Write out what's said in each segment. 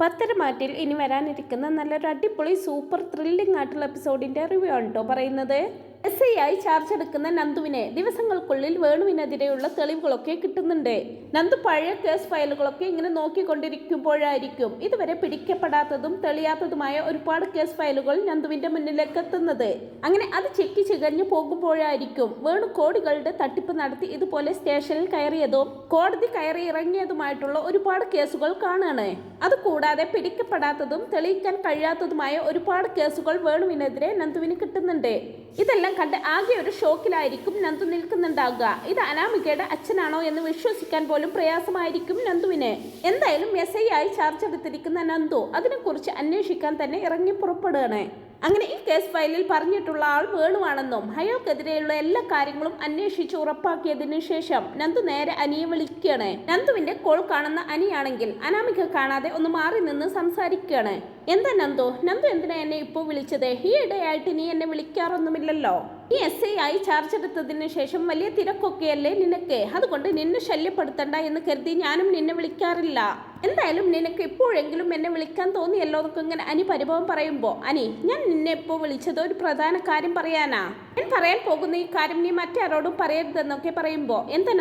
പത്തരമാറ്റിൽ ഇനി വരാനിരിക്കുന്ന നല്ലൊരു അടിപൊളി സൂപ്പർ ത്രില്ലിംഗ് ആയിട്ടുള്ള എപ്പിസോഡിന്റെ റിവ്യൂ ആണ് കേട്ടോ പറയുന്നത്. എസ് ഐ ആയി ചാർജ് എടുക്കുന്ന നന്ദുവിനെ ദിവസങ്ങൾക്കുള്ളിൽ വേണുവിനെതിരെയുള്ള തെളിവുകളൊക്കെ കിട്ടുന്നുണ്ട്. നന്ദു പഴയ കേസ് ഫയലുകളൊക്കെ ഇങ്ങനെ നോക്കിക്കൊണ്ടിരിക്കുമ്പോഴായിരിക്കും ഇതുവരെ പിടിക്കപ്പെടാത്തതും തെളിയാത്തതുമായ ഒരുപാട് കേസ് ഫയലുകൾ നന്ദുവിന്റെ മുന്നിലേക്ക് എത്തുന്നത് അങ്ങനെ അത് ചെക്കി ചികഞ്ഞു പോകുമ്പോഴായിരിക്കും വേണു കോടികളുടെ തട്ടിപ്പ് നടത്തി ഇതുപോലെ സ്റ്റേഷനിൽ കയറിയതും കോടതി കയറി ഇറങ്ങിയതുമായിട്ടുള്ള ഒരുപാട് കേസുകൾ കാണുകയാണ് അതുകൂടാതെ പിടിക്കപ്പെടാത്തതും തെളിയിക്കാൻ കഴിയാത്തതുമായ ഒരുപാട് കേസുകൾ വേണുവിനെതിരെ നന്ദുവിന് കിട്ടുന്നുണ്ട്. ഇതെല്ലാം കണ്ട് ആകെ ഒരു ഷോക്കിലായിരിക്കും നന്ദു നിൽക്കുന്നുണ്ടാവുക. ഇത് അനാമികയുടെ അച്ഛനാണോ എന്ന് വിശ്വസിക്കാൻ പോലും പ്രയാസമായിരിക്കും നന്ദുവിന്. എന്തായാലും എസ് ഐ ആയി ചാർജ് എടുത്തിരിക്കുന്ന നന്ദു അതിനെക്കുറിച്ച് അന്വേഷിക്കാൻ തന്നെ ഇറങ്ങി പുറപ്പെടുകയാണ്. അങ്ങനെ ഈ കേസ് ഫയലിൽ പറഞ്ഞിട്ടുള്ള ആൾ വേണുവാണെന്നും അയാൾക്കെതിരെയുള്ള എല്ലാ കാര്യങ്ങളും അന്വേഷിച്ച് ഉറപ്പാക്കിയതിനു ശേഷം നന്ദു നേരെ അനിയെ വിളിക്കുകയാണ് നന്ദുവിന്റെ കോൾ കാണുന്ന അനിയാണെങ്കിൽ അനാമിക കാണാതെ ഒന്ന് മാറി നിന്ന് സംസാരിക്കുകയാണ് എന്താ നന്ദു? നന്ദു എന്തിനാ എന്നെ ഇപ്പോൾ വിളിച്ചത്? ഈ ഇടയായിട്ട് നീ എന്നെ വിളിക്കാറൊന്നുമില്ലല്ലോ. നീ എസ് ഐ ആയി ചാർജ് എടുത്തതിന് ശേഷം വലിയ തിരക്കൊക്കെയല്ലേ നിനക്ക്? അതുകൊണ്ട് നിന്നെ ശല്യപ്പെടുത്തണ്ട എന്ന് കരുതി ഞാനും നിന്നെ വിളിക്കാറില്ല. എന്തായാലും നിനക്ക് എപ്പോഴെങ്കിലും എന്നെ വിളിക്കാൻ തോന്നിയല്ലോ എന്നൊക്കെ ഇങ്ങനെ അനി പരിഭവം പറയുമ്പോൾ അനി ഞാൻ നിന്നെ ഇപ്പോൾ വിളിച്ചത് ഒരു പ്രധാന കാര്യം പറയാനാ. ഞാൻ പറയാൻ പോകുന്ന ഈ കാര്യം നീ മറ്റാരോടും പറയരുതെന്നൊക്കെ പറയുമ്പോൾ എന്താ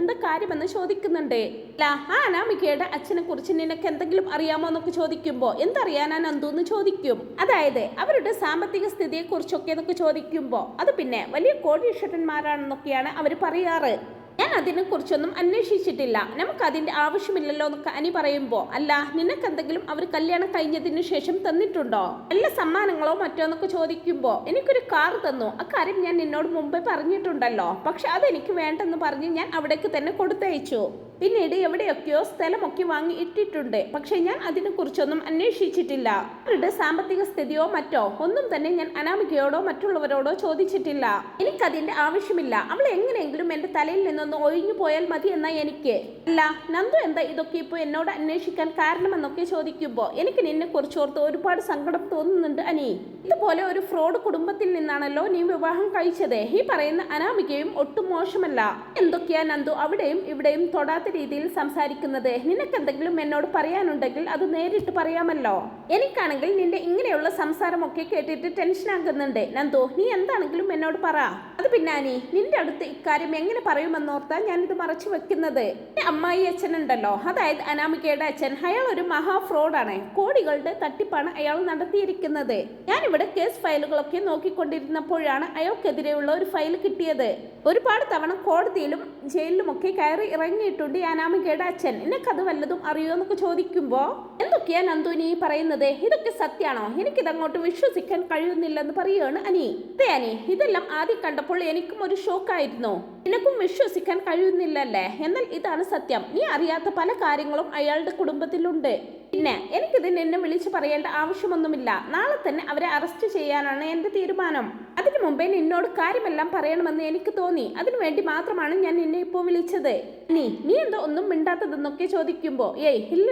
എന്താ കാര്യമെന്ന് ചോദിക്കുന്നുണ്ട്? അല്ല ആ അനാമികയുടെ അച്ഛനെ കുറിച്ച് നിനക്ക് എന്തെങ്കിലും അറിയാമോ എന്നൊക്കെ ചോദിക്കുമ്പോൾ എന്തറിയാനാ നന്ദു എന്ന് ചോദിക്കും. അതായത് അവരുടെ സാമ്പത്തിക സ്ഥിതിയെ കുറിച്ചൊക്കെ എന്നൊക്കെ ചോദിക്കുമ്പോൾ അത് പിന്നെ വലിയ കോടീശ്വരന്മാരാണെന്നൊക്കെയാണ് അവർ പറയാറ്. ഞാൻ അതിനെ കുറിച്ചൊന്നും അന്വേഷിച്ചിട്ടില്ല. നമുക്ക് അതിന്റെ ആവശ്യമില്ലല്ലോ എന്നൊക്കെ അനി പറയുമ്പോ അല്ല നിനക്ക് എന്തെങ്കിലും അവർ കല്യാണം കഴിഞ്ഞതിന് ശേഷം തന്നിട്ടുണ്ടോ? എല്ലാ സമ്മാനങ്ങളോ മറ്റോ എന്നൊക്കെ ചോദിക്കുമ്പോ എനിക്കൊരു കാർ തന്നു. അക്കാര്യം ഞാൻ നിന്നോട് മുമ്പേ പറഞ്ഞിട്ടുണ്ടല്ലോ. പക്ഷെ അതെനിക്ക് വേണ്ടെന്ന് പറഞ്ഞ് ഞാൻ അവിടേക്ക് തന്നെ കൊടുത്തയച്ചു. പിന്നീട് എവിടെയൊക്കെയോ സ്ഥലമൊക്കെ വാങ്ങി ഇട്ടിട്ടുണ്ട്. പക്ഷെ ഞാൻ അതിനെക്കുറിച്ചൊന്നും അന്വേഷിച്ചിട്ടില്ല. അവരുടെ സാമ്പത്തിക സ്ഥിതിയോ മറ്റോ ഒന്നും തന്നെ ഞാൻ അനാമികയോടോ മറ്റുള്ളവരോടോ ചോദിച്ചിട്ടില്ല. എനിക്കതിന്റെ ആവശ്യമില്ല. അവൾ എങ്ങനെയെങ്കിലും എന്റെ തലയിൽ നിന്നൊന്ന് ഒഴിഞ്ഞു പോയാൽ മതി എന്നാ എനിക്ക്. അല്ല നന്ദു എന്താ ഇതൊക്കെ ഇപ്പോൾ എന്നോട് അന്വേഷിക്കാൻ കാരണമെന്നൊക്കെ ചോദിക്കുമ്പോൾ എനിക്ക് നിന്നെ കുറിച്ചോർത്ത് ഒരുപാട് സങ്കടം തോന്നുന്നുണ്ട് അനി. ഇതുപോലെ ഒരു ഫ്രോഡ് കുടുംബത്തിൽ നിന്നാണല്ലോ നീ വിവാഹം കഴിച്ചത്. ഈ പറയുന്ന അനാമികയും ഒട്ടും മോശമല്ല. എന്തൊക്കെയാ നന്ദു അവിടെയും ഇവിടെയും തൊടാത്ത രീതിയിൽ സംസാരിക്കുന്നത്. നിനക്ക് എന്തെങ്കിലും എന്നോട് പറയാനുണ്ടെങ്കിൽ അത് നേരിട്ട് പറയാമല്ലോ. എനിക്കാണെങ്കിൽ നിന്റെ ഇങ്ങനെയുള്ള സംസാരമൊക്കെ കേട്ടിട്ട് ടെൻഷൻ ആകുന്നുണ്ട്. നന്ദു നീ എന്താണെങ്കിലും എന്നോട് പറ. അത് പിന്നാനി നിന്റെ അടുത്ത് ഇക്കാര്യം എങ്ങനെ പറയുമെന്നോർത്താ ഞാനിത് മറച്ചു വെക്കുന്നത്. അമ്മായി അച്ഛൻ ഉണ്ടല്ലോ അതായത് അനാമികയുടെ അച്ഛൻ. അയാൾ ഒരു മഹാ ഫ്രോഡാണ്. കോടികളുടെ തട്ടിപ്പാണ് അയാൾ നടത്തിയിരിക്കുന്നത്. ഞാനിവിടെ കേസ് ഫയലുകളൊക്കെ നോക്കിക്കൊണ്ടിരുന്നപ്പോഴാണ് അയാൾക്കെതിരെയുള്ള ഒരു ഫയൽ കിട്ടിയത്. ഒരുപാട് തവണ കോടതിയിലും ജയിലിലുമൊക്കെ കയറി ഇറങ്ങിയിട്ടുണ്ട്. ഈ അനാമികയുടെ അച്ഛൻ നിനക്കത് വല്ലതും അറിയോ? എന്നൊക്കെ ചോദിക്കുമ്പോ എന്തൊക്കെയാ നന്ദു നീ പറയുന്നത്? ഇതൊക്കെ സത്യാണോ? എനിക്കിതങ്ങോട്ട് വിശ്വസിക്കാൻ കഴിയുന്നില്ലെന്ന് പറയുകയാണ് അനി. അതെ അനി ഇതെല്ലാം ആദ്യം കണ്ടപ്പോൾ എനിക്കും ഒരു ഷോക്ക് ആയിരുന്നു നിനക്കും വിശ്വസിക്കാൻ കഴിയുന്നില്ലല്ലേ? എന്നാൽ ഇതാണ് സത്യം. നീ അറിയാത്ത പല കാര്യങ്ങളും അയാളുടെ കുടുംബത്തിലുണ്ട്. പിന്നെ എനിക്കിത് നിന്നെ വിളിച്ചു പറയേണ്ട ആവശ്യമൊന്നുമില്ല. നാളെ തന്നെ അവരെ അറസ്റ്റ് ചെയ്യാനാണ് എന്റെ തീരുമാനം. അതിനു മുമ്പേ നിന്നോട് കാര്യമെല്ലാം പറയണമെന്ന് എനിക്ക് തോന്നി. അതിനുവേണ്ടി മാത്രമാണ് ഞാൻ നിന്നെ ഇപ്പോൾ വിളിച്ചത്. നീ നീ എന്തോ ഒന്നും മിണ്ടാത്തതെന്നൊക്കെ ചോദിക്കുമ്പോൾ ഏയ് ഇല്ല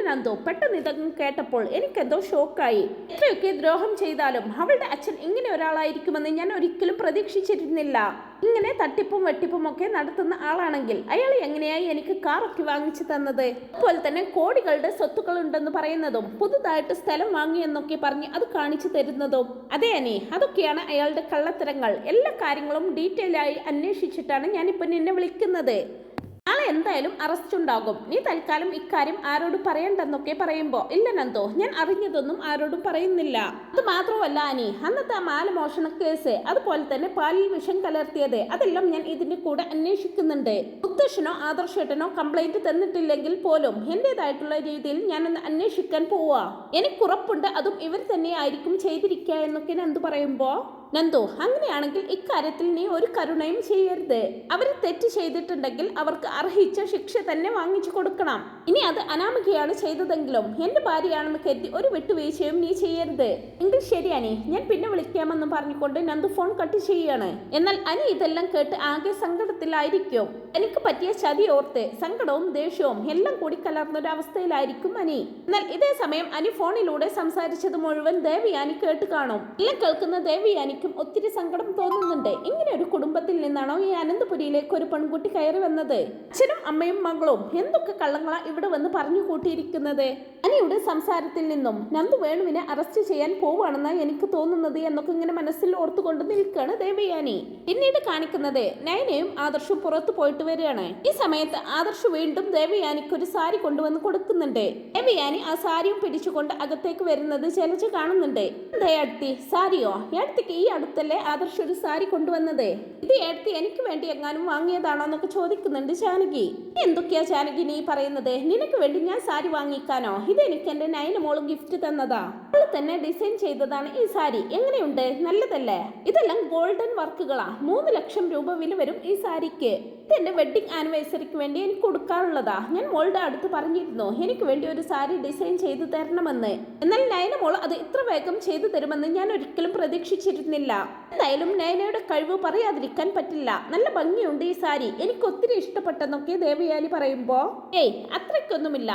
പെട്ടെന്ന് ഇതൊന്നും കേട്ടപ്പോൾ എനിക്കെന്തോ ഷോക്കായി. എത്രയൊക്കെ ദ്രോഹം ചെയ്താലും അവളുടെ അച്ഛൻ ഇങ്ങനെ ഒരാളായിരിക്കുമെന്ന് ഞാൻ ഒരിക്കലും പ്രതീക്ഷിച്ചിരുന്നില്ല. ഇങ്ങനെ തട്ടിപ്പും വെട്ടിപ്പും ഒക്കെ നടത്തുന്ന ആളാണെങ്കിൽ അയാൾ എങ്ങനെയായി എനിക്ക് കാറൊക്കെ വാങ്ങിച്ചു തന്നത്? അതുപോലെ തന്നെ കോടികളുടെ സ്വത്തുക്കൾ ഉണ്ടെന്ന് പറയുന്നതും പുതുതായിട്ട് സ്ഥലം വാങ്ങിയെന്നൊക്കെ പറഞ്ഞ് അത് കാണിച്ചു തരുന്നതും. അതെ അനി അതൊക്കെയാണ് അയാളുടെ കള്ളത്തരങ്ങൾ. എല്ലാ കാര്യങ്ങളും ഡീറ്റെയിൽ ആയി അന്വേഷിച്ചിട്ടാണ് ഞാനിപ്പോൾ നിന്നെ വിളിക്കുന്നത്. നാളെ എന്തായാലും അറസ്റ്റ് ഉണ്ടാകും. നീ തൽക്കാലം ഇക്കാര്യം ആരോടും പറയണ്ടെന്നൊക്കെ പറയുമ്പോ ഇല്ല നന്ദോ ഞാൻ അറിഞ്ഞതൊന്നും ആരോടും പറയുന്നില്ല. അത് മാത്രമല്ല അനി അന്നത്തെ ആ മാല മോഷണ കേസ് അതുപോലെ തന്നെ പാലിൽ വിഷം കലർത്തിയത് അതെല്ലാം ഞാൻ ഇതിന്റെ കൂടെ അന്വേഷിക്കുന്നുണ്ട്. മുത്തശ്ശനോ ആദർശേട്ടനോ കംപ്ലൈന്റ് തന്നിട്ടില്ലെങ്കിൽ പോലും എന്റേതായിട്ടുള്ള രീതിയിൽ ഞാനൊന്ന് അന്വേഷിക്കാൻ പോവാ. എനിക്കുറപ്പുണ്ട് അതും ഇവർ തന്നെയായിരിക്കും ചെയ്തിരിക്കുക എന്നൊക്കെ നന്ദു പറയുമ്പോ. നന്ദു അങ്ങനെയാണെങ്കിൽ ഇക്കാര്യത്തിൽ നീ ഒരു കരുണയും ചെയ്യരുത്. അവർ തെറ്റ് ചെയ്തിട്ടുണ്ടെങ്കിൽ അവർക്ക് അർഹിച്ച ശിക്ഷ തന്നെ വാങ്ങിച്ചു കൊടുക്കണം. ഇനി അത് അനാമികയാണ് ചെയ്തതെങ്കിലും എന്റെ ഭാര്യയാണെന്ന് കരുതി ഒരു വിട്ടുവീഴ്ചയും നീ ചെയ്യരുത്. എങ്കിൽ ശരി അനി ഞാൻ പിന്നെ വിളിക്കാമെന്ന് പറഞ്ഞുകൊണ്ട് നന്ദു ഫോൺ കട്ട് ചെയ്യാണ്. എന്നാൽ അനി ഇതെല്ലാം കേട്ട് ആകെ സങ്കടത്തിലായിരിക്കും. എനിക്ക് പറ്റിയ ചതി ഓർത്ത് സങ്കടവും ദേഷ്യവും എല്ലാം കൂടി കലർന്നൊരവസ്ഥയിലായിരിക്കും അനി. എന്നാൽ ഇതേ സമയം അനി ഫോണിലൂടെ സംസാരിച്ചത് മുഴുവൻ ദേവിയാനി കേട്ട് കാണും. എല്ലാം കേൾക്കുന്ന ദേവിയാനിക്ക് ദേവയാനിക്കും ഒത്തിരി സങ്കടം തോന്നുന്നുണ്ട്. ഇങ്ങനെ ഒരു കുടുംബത്തിൽ നിന്നാണോ ഈ അനന്തപുരിയിലേക്ക് ഒരു പെൺകുട്ടി കയറി വന്നത്? അച്ഛനും അമ്മയും മകളും എന്തൊക്കെ കള്ളങ്ങളാ ഇവിടെ വന്ന് പറഞ്ഞു കൂട്ടിയിരിക്കുന്നത്? അനിയുടെ സംസാരത്തിൽ നിന്നും നന്ദു വേണുവിനെ അറസ്റ്റ് ചെയ്യാൻ പോവാണെന്നാണ് എനിക്ക് തോന്നുന്നത് എന്നൊക്കെ ഇങ്ങനെ മനസ്സിൽ ഓർത്തുകൊണ്ട് നിൽക്കുകയാണ് ദേവയാനി. പിന്നീട് കാണിക്കുന്നത് നയനയും ആദർശും പുറത്തു പോയിട്ട് വരികയാണ്. ഈ സമയത്ത് ആദർശ് വീണ്ടും ദേവയാനിക്ക് ഒരു സാരി കൊണ്ടുവന്ന് കൊടുക്കുന്നുണ്ട്. ദേവയാനി ആ സാരിയും പിടിച്ചുകൊണ്ട് അകത്തേക്ക് വരുന്നത് ചെലച്ച് കാണുന്നുണ്ട്. എന്തേ അടുത്തി സാരിയോ? അടുത്തേക്ക് ഈ അടുത്തല്ലേ ആദർശ് ഒരു സാരി കൊണ്ടുവന്നത്? ഇത് എടുത്ത് എനിക്ക് വേണ്ടി എങ്ങാനും വാങ്ങിയതാണോ എന്നൊക്കെ ചോദിക്കുന്നുണ്ട് ജാനകി. എന്തൊക്കെയാ ജാനകി നീ പറയുന്നത്? നിനക്ക് വേണ്ടി ഞാൻ സാരി വാങ്ങിക്കാനോ? ഇത് എനിക്ക് എന്റെ നയന മോൾ ഗിഫ്റ്റ് തന്നതാ. തന്നെ ഡിസൈൻ ചെയ്തതാണ് ഈ സാരി എങ്ങനെയുണ്ട്? നല്ലതല്ലേ? ഇതെല്ലാം ഗോൾഡൻ വർക്കുകളാണ് മൂന്ന് ലക്ഷം രൂപ വില വരും ഈ സാരിക്ക്. ഇത് എന്റെ വെഡിങ് ആനിവേഴ്സറിക്ക് വേണ്ടി എനിക്ക് കൊടുക്കാറുള്ളതാ. ഞാൻ മോളുടെ അടുത്ത് പറഞ്ഞിരുന്നു എനിക്ക് വേണ്ടി ഒരു സാരി ഡിസൈൻ ചെയ്തു തരണമെന്ന്. എന്നാൽ നയന മോൾ അത് ഇത്ര വേഗം ചെയ്തു തരുമെന്ന് ഞാൻ ഒരിക്കലും പ്രതീക്ഷിച്ചിരുന്നില്ല. എന്തായാലും നയനയുടെ കഴിവ് പറയാതിരിക്കാൻ പറ്റില്ല. നല്ല ഭംഗിയുണ്ട് ഈ സാരി എനിക്ക് ഒത്തിരി ഇഷ്ടപ്പെട്ടെന്നൊക്കെ ദേവയാനി പറയുമ്പോ ഏയ് അത്രയ്ക്കൊന്നുമില്ല.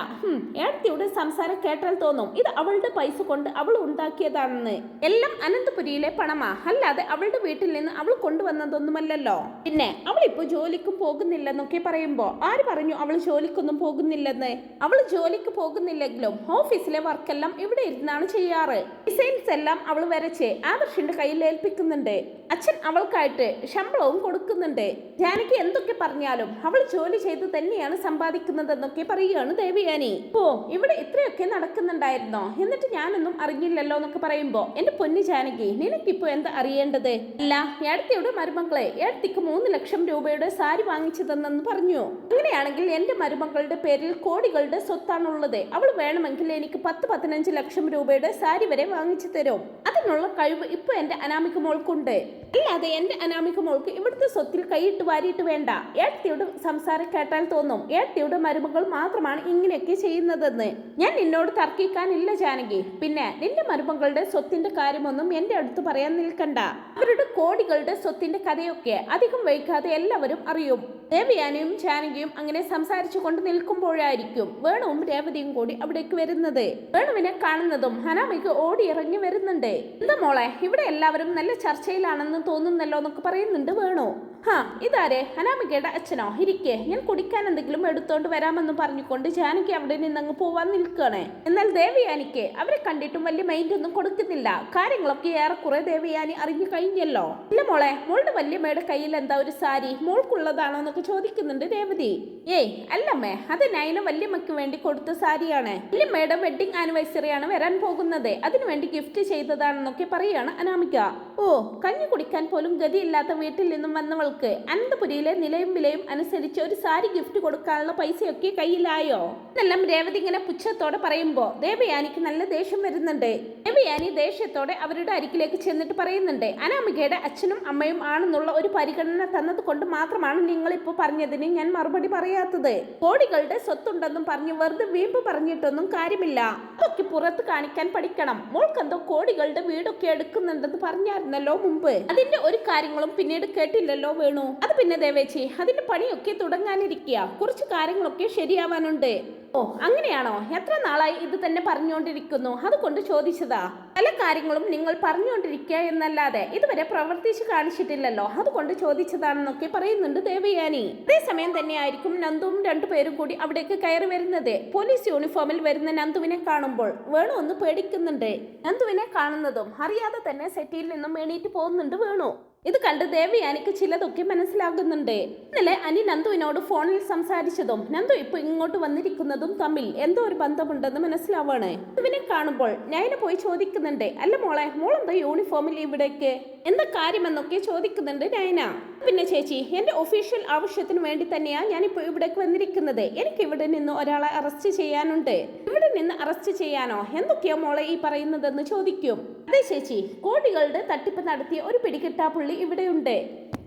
ഏടത്തിയുടെ സംസാരം കേട്ടാൽ തോന്നും. ഇത് അവളുടെ പൈസ കൊണ്ട് അവൾ ഉണ്ടാക്കിയതാണെന്ന്. എല്ലാം അനന്തപുരിയിലെ പണമാ. അല്ലാതെ അവളുടെ വീട്ടിൽ നിന്ന് അവൾ കൊണ്ടുവന്നതൊന്നുമല്ലല്ലോ. പിന്നെ അവൾ ഇപ്പൊ ജോലിക്കും പോകുന്നില്ലെന്നൊക്കെ പറയുമ്പോ ആര് പറഞ്ഞു അവൾ ജോലിക്കൊന്നും പോകുന്നില്ലെന്ന്? അവൾ ജോലിക്ക് പോകുന്നില്ലെങ്കിലും ഓഫീസിലെ വർക്കെല്ലാം ഇവിടെ ഇരുന്നാണ് ചെയ്യാറ്. ഡിസൈൻസ് എല്ലാം അവൾ വരച്ച് ആദർശിന്റെ കയ്യിൽ ഏൽപ്പിക്കുന്നുണ്ട്. അച്ഛൻ അവൾക്കായിട്ട് ശമ്പളവും കൊടുക്കുന്നുണ്ട്. ജാനകി എന്തൊക്കെ പറഞ്ഞാലും അവൾ ജോലി ചെയ്ത് തന്നെയാണ് സമ്പാദിക്കുന്നതെന്നൊക്കെ പറയുകയാണ് ദേവിയാനി. ഓ ഇവിടെ ഇത്രയൊക്കെ നടക്കുന്നുണ്ടായിരുന്നോ? എന്നിട്ട് ഞാനൊന്നും അറിഞ്ഞില്ലല്ലോ എന്നൊക്കെ പറയുമ്പോ എന്റെ പൊന്നു ജാനകി നിനക്കിപ്പോ എന്താ അറിയേണ്ടത്? അല്ല ഏടത്തിയുടെ മരുമക്കളെ ഏടത്തിക്ക് മൂന്ന് ലക്ഷം രൂപയുടെ സാരി വാങ്ങിച്ചു തന്നെന്ന് പറഞ്ഞു. അങ്ങനെയാണെങ്കിൽ എന്റെ മരുമകളുടെ പേരിൽ കോടികളുടെ സ്വത്താണുള്ളത്. അവൾ വേണമെങ്കിൽ എനിക്ക് പത്ത് പതിനഞ്ച് ലക്ഷം രൂപയുടെ സാരി വരെ വാങ്ങിച്ചു തരും. അതിനുള്ള കഴിവ് ഇപ്പൊ എന്റെ അനാമിക മോൾക്കുണ്ട്. അല്ലാതെ എന്റെ അനാമിക മോൾക്ക് ഇവിടുത്തെ സ്വത്തിൽ കൈയിട്ട് വാരിയിട്ട് വേണ്ട. ഏട്ടത്തിയുടെ സംസാരം കേട്ടാൽ തോന്നും. ഏട്ടത്തിയുടെ മരുമകൾ മാത്രമാണ് ഇങ്ങനെയൊക്കെ ചെയ്യുന്നതെന്ന്. ഞാൻ നിന്നോട് തർക്കിക്കാനില്ല ജാനകി. പിന്നെ നിന്റെ മരുമകളുടെ സ്വത്തിന്റെ കാര്യമൊന്നും എന്റെ അടുത്ത് പറയാൻ നിൽക്കണ്ട. അവരുടെ കോടികളുടെ സ്വത്തിന്റെ കഥയൊക്കെ അധികം വൈകാതെ എല്ലാവരും അറിയും. ദേവയാനിയും ജാനകിയും അങ്ങനെ സംസാരിച്ചു കൊണ്ട് നിൽക്കുമ്പോഴായിരിക്കും വേണുവും രേവതിയും കൂടി അവിടേക്ക് വരുന്നത്. വേണുവിനെ കാണുന്നതും ഹനാമിക്ക് ഓടി ഇറങ്ങി വരുന്നുണ്ട്. എന്താ മോളെ ഇവിടെ എല്ലാവരും നല്ല ചർച്ചയിലാണെന്ന് തോന്നുന്നല്ലോ എന്നൊക്കെ പറയുന്നുണ്ട് വേണു. ഹാ ഇതാരെ? ഹനാമികയുടെ അച്ഛനോ? ഇരിക്കേ ഞാൻ കുടിക്കാൻ എന്തെങ്കിലും എടുത്തോണ്ട് വരാമെന്ന് പറഞ്ഞുകൊണ്ട് ജാനകി അവിടെ നിന്നങ്ങ് പോവാൻ നിൽക്കുകയാണ് എന്നാൽ ദേവയാനിക്ക് അവരെ കണ്ടിട്ടും വലിയ മൈൻഡ് ഒന്നും കൊടുക്കുന്നില്ല. കാര്യങ്ങളൊക്കെ ഏറെക്കുറെ ദേവയാനി അറിഞ്ഞു കഴിഞ്ഞല്ലോ. ഇല്ല മോളെ മോളുടെ വല്യമ്മയുടെ കയ്യിൽ എന്താ ഒരു സാരി? മോൾക്കുള്ളതാണോ എന്നൊക്കെ ചോദിക്കുന്നുണ്ട് രേവതി. ഏയ് അല്ലമ്മേ അത് നയന വല്യമ്മയ്ക്ക് വേണ്ടി കൊടുത്ത സാരിയാണ്. വല്യമ്മയുടെ വെഡിങ് ആനിവേഴ്സറി ആണ് വരാൻ പോകുന്നത്. അതിനു വേണ്ടി ഗിഫ്റ്റ് ചെയ്തതാണെന്നൊക്കെ പറയാണ് അനാമിക. ഓ കഞ്ഞി കുടിക്കാൻ പോലും ഗതിയില്ലാത്ത വീട്ടിൽ നിന്നും വന്നവൾക്ക് അനന്തപുരിയിലെ നിലയും വിലയും അനുസരിച്ച് ഒരു സാരി ഗിഫ്റ്റ് കൊടുക്കാനുള്ള പൈസയൊക്കെ കയ്യിലായോ? എന്നെല്ലാം രേവതി ഇങ്ങനെ പുച്ഛത്തോടെ പറയുമ്പോ ദേവയാനിക്ക് നല്ല ദേഷ്യം വരുന്നുണ്ട്. ദേവയാനി ദേഷ്യത്തോടെ അവരുടെ അരികിലേക്ക് ചെന്നിട്ട് പറയുന്നുണ്ട് അനാമികയുടെ അച്ഛനും അമ്മയും ആണെന്നുള്ള ഒരു പരിഗണന തന്നത് കൊണ്ട് മാത്രമാണ് നിങ്ങൾ ഇപ്പോൾ പറഞ്ഞതിന് ഞാൻ മറുപടി പറയാത്തത്. കോടികളുടെ സ്വത്തുണ്ടെന്നും പറഞ്ഞ് വെറുതെ വീമ്പ് പറഞ്ഞിട്ടൊന്നും കാര്യമില്ല. അതൊക്കെ പുറത്ത് കാണിക്കാൻ പഠിക്കണം. മോൾക്കെന്തോ കോടികളുടെ വീടൊക്കെ എടുക്കുന്നുണ്ടെന്ന് പറഞ്ഞായിരുന്നല്ലോ മുമ്പ്. അതിന്റെ ഒരു കാര്യങ്ങളും പിന്നീട് കേട്ടില്ലല്ലോ വേണു. അത് പിന്നെ ദേവേച്ചി അതിന്റെ പണിയൊക്കെ തുടങ്ങാനിരിക്കുക കുറച്ച് കാര്യങ്ങളൊക്കെ ശരിയാവാനുണ്ട്. ഓ അങ്ങനെയാണോ? എത്ര നാളായി ഇത് തന്നെ പറഞ്ഞുകൊണ്ടിരിക്കുന്നു? അതുകൊണ്ട് ചോദിച്ചതാ. പല കാര്യങ്ങളും നിങ്ങൾ പറഞ്ഞുകൊണ്ടിരിക്കുക എന്നല്ലാതെ ഇതുവരെ പ്രവർത്തിച്ചു കാണിച്ചിട്ടില്ലല്ലോ. അതുകൊണ്ട് ചോദിച്ചതാണെന്നൊക്കെ പറയുന്നുണ്ട് ദേവയാനി. അതേസമയം തന്നെയായിരിക്കും നന്ദുവും രണ്ടുപേരും കൂടി അവിടേക്ക് കയറി വരുന്നത്. പോലീസ് യൂണിഫോമിൽ വരുന്ന നന്ദുവിനെ കാണുമ്പോൾ വേണു ഒന്ന് പേടിക്കുന്നുണ്ട്. നന്ദുവിനെ കാണുന്നതും അറിയാതെ തന്നെ സെറ്റിയിൽ നിന്നും എണീറ്റ് പോകുന്നുണ്ട് വേണു. ഇത് കണ്ട് ദേവി അനിക്ക് ചിലതൊക്കെ മനസ്സിലാകുന്നുണ്ട്. ഇന്നലെ അനി നന്ദുവിനോട് ഫോണിൽ സംസാരിച്ചതും നന്ദു ഇപ്പൊ ഇങ്ങോട്ട് വന്നിരിക്കുന്നതും തമ്മിൽ എന്തോ ഒരു ബന്ധമുണ്ടെന്ന് മനസ്സിലാവാണ്. ഇവനെ കാണുമ്പോൾ ഞാൻ പോയി ചോദിക്കുന്നുണ്ട് അല്ല മോളെ മോളെന്താ യൂണിഫോമിൽ ഇവിടേക്ക്? എന്താ കാര്യമെന്നൊക്കെ ചോദിക്കുന്നുണ്ട് നയന. പിന്നെ ചേച്ചി എന്റെ ഒഫീഷ്യൽ ആവശ്യത്തിന് വേണ്ടി തന്നെയാ ഞാനിപ്പോ ഇവിടേക്ക് വന്നിരിക്കുന്നത്. എനിക്ക് ഇവിടെ നിന്ന് ഒരാളെ അറസ്റ്റ് ചെയ്യാനുണ്ട്. ഇവിടെ നിന്ന് അറസ്റ്റ് ചെയ്യാനോ? എന്തൊക്കെയോ മോളെ ഈ പറയുന്നതെന്ന് ചോദിക്കും. അതെ ചേച്ചി കോടികളുടെ തട്ടിപ്പ് നടത്തിയ ഒരു പിടികിട്ടാ പുള്ളി ഇവിടെയുണ്ട്.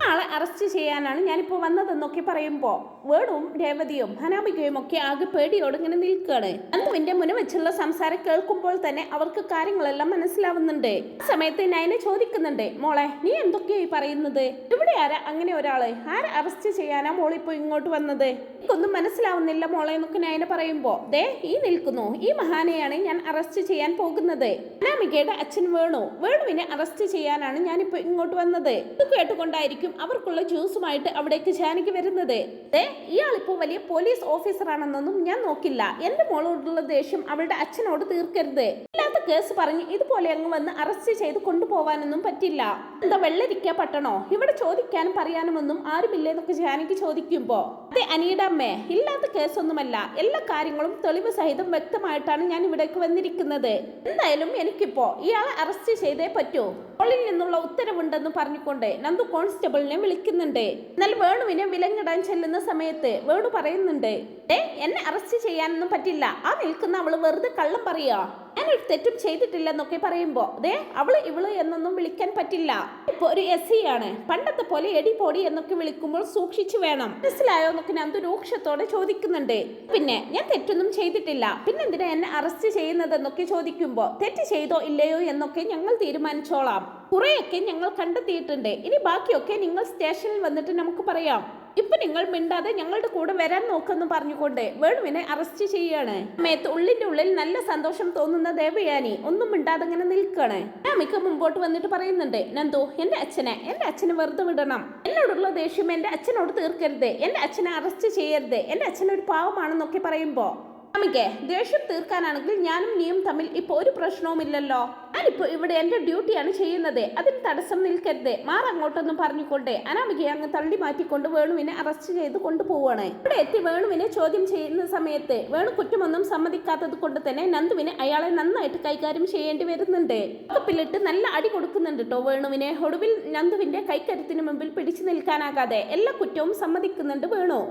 ആളെ അറസ്റ്റ് ചെയ്യാനാണ് ഞാനിപ്പോൾ വന്നതെന്നൊക്കെ പറയുമ്പോൾ വേണുവും രേവതിയും ഹനാമികയും ഒക്കെ ആകെ പേടിയോട് ഇങ്ങനെ നിൽക്കുകയാണ് നന്ദുവിന്റെ മുന വെച്ചുള്ള സംസാരം കേൾക്കുമ്പോൾ തന്നെ അവർക്ക് കാര്യങ്ങളെല്ലാം മനസ്സിലാവുന്നുണ്ട്. ആ സമയത്ത് നയനെ ചോദിക്കുന്നുണ്ട് മോളെ നീ എന്തൊക്കെയായി പറയുന്നത്? ഇവിടെ ആരാ അങ്ങനെ ഒരാൾ? ആരെ അറസ്റ്റ് ചെയ്യാനാ മോളിപ്പോൾ ഇങ്ങോട്ട് വന്നത്? എനിക്കൊന്നും മനസ്സിലാവുന്നില്ല മോളെ എന്നൊക്കെ നയന പറയുമ്പോൾ ദേ ഈ നിൽക്കുന്നു. ഈ മഹാനെയാണ് ഞാൻ അറസ്റ്റ് ചെയ്യാൻ പോകുന്നത്. അനാമികയുടെ അച്ഛൻ വേണു. വേണുവിനെ അറസ്റ്റ് ചെയ്യാനാണ് ഞാനിപ്പോ ഇങ്ങോട്ട് വന്നത്. ഇത് കേട്ടുകൊണ്ടായിരിക്കും അവർക്കുള്ള ജ്യൂസുമായിട്ട് അവിടേക്ക് ജാനകി വരുന്നത്. ഇയാളിപ്പോ വലിയ പോലീസ് ഓഫീസറാണെന്നൊന്നും ഞാൻ നോക്കില്ല. എന്റെ മോളോടുള്ള ദേഷ്യം അവളുടെ അച്ഛനോട് തീർക്കരുത്. ഇല്ലാത്ത കേസ് പറഞ്ഞ് ഇതുപോലെ അങ്ങ് വന്ന് അറസ്റ്റ് ചെയ്ത് കൊണ്ടുപോവാനൊന്നും പറ്റില്ല. എന്താ വെള്ളരിക്ക പട്ടണോ? ഇവിടെ ചോദിക്കാനും പറയാനുമൊന്നും ആരുമില്ലേന്നൊക്കെ ജാനകി ചോദിക്കുമ്പോ. അതെ അനിയുടെ അമ്മേ ഇല്ലാത്ത കേസൊന്നുമല്ല. എല്ലാ കാര്യങ്ങളും തെളിവ് സഹിതം വ്യക്തമായിട്ടാണ് ഞാൻ ഇവിടേക്ക് വന്നിരിക്കുന്നത്. എന്തായാലും എനിക്കിപ്പോ ഇയാളെ അറസ്റ്റ് ചെയ്തേ പറ്റൂ. ഹോളിൽ നിന്നുള്ള ഉത്തരവുണ്ടെന്ന് പറഞ്ഞുകൊണ്ട് നന്ദു കോൺസ്റ്റബിളിനെ വിളിക്കുന്നുണ്ട്. എന്നാൽ വേണുവിനെ വിലങ്ങിടാൻ ചെല്ലുന്ന സമയത്ത് വേണു പറയുന്നുണ്ട് എന്നെ അറസ്റ്റ് ചെയ്യാനൊന്നും പറ്റില്ല. ആ നിൽക്കുന്ന അവൾ വെറുതെ കള്ളം പറയുക ഞാൻ ഒരു തെറ്റും ചെയ്തിട്ടില്ലെന്നൊക്കെ പറയുമ്പോ ദേ അവൾ ഇവൾ എന്നൊന്നും വിളിക്കാൻ പറ്റില്ല. ഇപ്പൊ ഒരു എസ് സി ആണ്. പണ്ടത്തെ പോലെ എടി പൊടി എന്നൊക്കെ വിളിക്കുമ്പോൾ സൂക്ഷിച്ചു വേണം. മനസ്സിലായോ എന്നൊക്കെ നന്ദു രൂക്ഷത്തോടെ ചോദിക്കുന്നുണ്ട്. പിന്നെ ഞാൻ തെറ്റൊന്നും ചെയ്തിട്ടില്ല. പിന്നെന്തിനാ എന്നെ അറസ്റ്റ് ചെയ്യുന്നതെന്നൊക്കെ ചോദിക്കുമ്പോ തെറ്റ് ചെയ്തോ ഇല്ലയോ എന്നൊക്കെ ഞങ്ങൾ തീരുമാനിച്ചോളാം. കുറെയൊക്കെ ഞങ്ങൾ കണ്ടെത്തിയിട്ടുണ്ട്. ഇനി ബാക്കിയൊക്കെ നിങ്ങൾ സ്റ്റേഷനിൽ വന്നിട്ട് നമുക്ക് പറയാം. ഇപ്പൊ നിങ്ങൾ മിണ്ടാതെ ഞങ്ങളുടെ കൂടെ വരാൻ നോക്കെന്ന് പറഞ്ഞുകൊണ്ട് വേണുവിനെ അറസ്റ്റ് ചെയ്യാണ്. സമയത്ത് ഉള്ളിന്റെ ഉള്ളിൽ നല്ല സന്തോഷം തോന്നുന്ന ദേവയാനി ഒന്നും മിണ്ടാതെ ഇങ്ങനെ നിൽക്കാണ് അമിക്ക മുമ്പോട്ട് വന്നിട്ട് പറയുന്നുണ്ട് നന്ദു എന്റെ അച്ഛനെ എന്റെ അച്ഛനെ വെറുതെ വിടണം. എന്നോടുള്ള ദേഷ്യം എന്റെ അച്ഛനോട് തീർക്കരുത്. എന്റെ അച്ഛനെ അറസ്റ്റ് ചെയ്യരുത്. എന്റെ അച്ഛനൊരു പാവമാണെന്നൊക്കെ പറയുമ്പോ അമിക്കെ ദേഷ്യം തീർക്കാനാണെങ്കിൽ ഞാനും നീയും തമ്മിൽ ഇപ്പൊ ഒരു പ്രശ്നവുമില്ലല്ലോ. ഞാനിപ്പോ ഇവിടെ എന്റെ ഡ്യൂട്ടിയാണ് ചെയ്യുന്നത്. അതിന് തടസ്സം നിൽക്കരുത്. മാറങ്ങോട്ടൊന്നും പറഞ്ഞുകൊണ്ട്. അനാമികയെ അങ്ങ് തള്ളി മാറ്റിക്കൊണ്ട് വേണുവിനെ അറസ്റ്റ് ചെയ്ത് കൊണ്ടുപോവാണ്. ഇവിടെ എത്തി വേണുവിനെ ചോദ്യം ചെയ്യുന്ന സമയത്ത് വേണു കുറ്റമൊന്നും സമ്മതിക്കാത്തത് കൊണ്ട് തന്നെ നന്ദുവിനെ അയാളെ നന്നായിട്ട് കൈകാര്യം ചെയ്യേണ്ടി വരുന്നുണ്ട്. കപ്പിലിട്ട് നല്ല അടി കൊടുക്കുന്നുണ്ട് കേട്ടോ വേണുവിനെ. ഒടുവിൽ നന്ദുവിന്റെ കൈക്കരുത്തിന് മുമ്പിൽ പിടിച്ചു നിൽക്കാനാകാതെ എല്ലാ കുറ്റവും സമ്മതിക്കുന്നുണ്ട് വേണു.